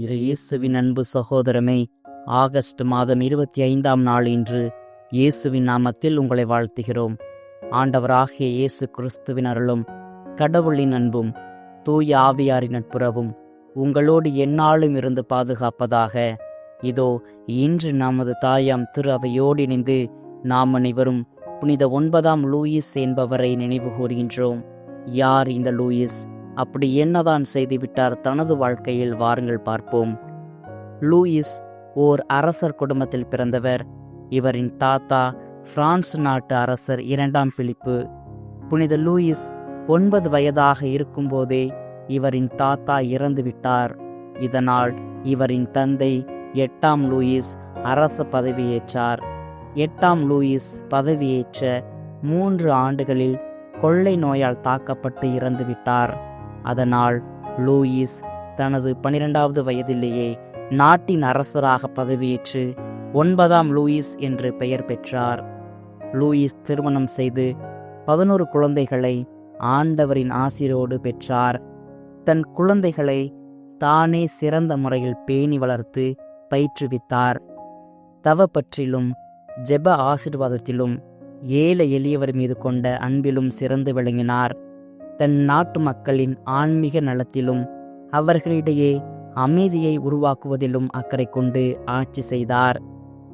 இரு இயேசுவின் அன்பு சகோதரமே ஆகஸ்ட் மாதம் இருபத்தி ஐந்தாம் நாள் இன்று இயேசுவின் நாமத்தில் உங்களை வாழ்த்துகிறோம். ஆண்டவராகிய இயேசு கிறிஸ்துவின் அருளும் கடவுளின் அன்பும் தூய ஆவியாரின் நட்புறவும் உங்களோடு எந்நாளும் இருந்து பாதுகாப்பதாக. இதோ இன்று நமது தாயாம் திரு அவையோடு இணைந்து நாம் அனைவரும் புனித ஒன்பதாம் லூயிஸ் என்பவரை நினைவு கூறுகின்றோம். யார் இந்த லூயிஸ்? அப்படி என்னதான் செய்துவிட்டார் தனது வாழ்க்கையில் வாருங்கள் பார்ப்போம். லூயிஸ் ஓர் அரசர் குடும்பத்தில் பிறந்தவர். இவரின் தாத்தா பிரான்ஸ் நாட்டு அரசர் இரண்டாம் பிலிப்பு. புனித லூயிஸ் ஒன்பது வயதாக இருக்கும்போதே இவரின் தாத்தா இறந்து விட்டார் இதனால் இவரின் தந்தை எட்டாம் லூயிஸ் அரச பதவியேற்றார். எட்டாம் லூயிஸ் பதவியேற்ற மூன்று ஆண்டுகளில் கொள்ளை நோயால் தாக்கப்பட்டு இறந்துவிட்டார். அதனால் லூயிஸ் தனது பனிரெண்டாவது வயதிலேயே நாட்டின் அரசராக பதவியேற்று ஒன்பதாம் லூயிஸ் என்று பெயர் பெற்றார். லூயிஸ் திருமணம் செய்து பதினோரு குழந்தைகளை ஆண்டவரின் ஆசிரோடு பெற்றார். தன் குழந்தைகளை தானே சிறந்த முறையில் பேணி வளர்த்து பயிற்றுவித்தார். தவப்பற்றிலும் ஜெப ஆசிர்வாதத்திலும் ஏழை எளியவர் மீது கொண்ட அன்பிலும் சிறந்து விளங்கினார். தன் நாட்டு மக்களின் ஆன்மீக நலத்திலும் அவர்களிடையே அமைதியை உருவாக்குவதிலும் அக்கறை கொண்டு ஆட்சி செய்தார்.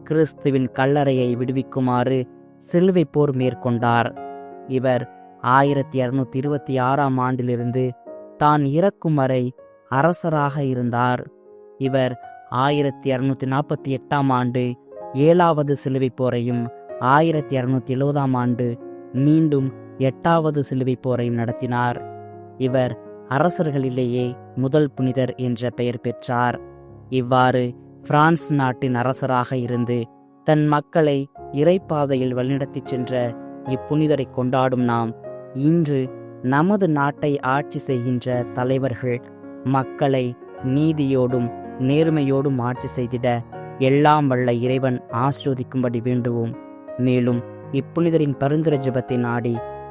கிறிஸ்துவின் கல்லறையை விடுவிக்குமாறு சிலுவை போர் மேற்கொண்டார். இவர் ஆயிரத்தி இருநூத்தி இருபத்தி ஆறாம் ஆண்டிலிருந்து தான் இறக்கும் வரை அரசராக இருந்தார். இவர் ஆயிரத்தி இருநூத்தி நாற்பத்தி எட்டாம் ஆண்டு ஏழாவது சிலுவை போரையும் ஆயிரத்தி இருநூத்தி எழுபதாம் ஆண்டு மீண்டும் எட்டாவது சிலுவை போரையும் நடத்தினார். இவர் அரசர்களிலேயே முதல் புனிதர் என்ற பெயர் பெற்றார். இவ்வாறு பிரான்ஸ் நாட்டின் அரசராக இருந்து தன் மக்களை இறைப்பாதையில் வழிநடத்திச் சென்ற இப்புனிதரை கொண்டாடும் நாம் இன்று நமது நாட்டை ஆட்சி செய்கின்ற தலைவர்கள் மக்களை நீதியோடும் நேர்மையோடும் ஆட்சி செய்திட எல்லாம் வல்ல இறைவன் ஆஸ்ரோதிக்கும்படி வேண்டுவோம். மேலும் இப்புனிதரின் பரிந்துரை ஜபத்தை நாடி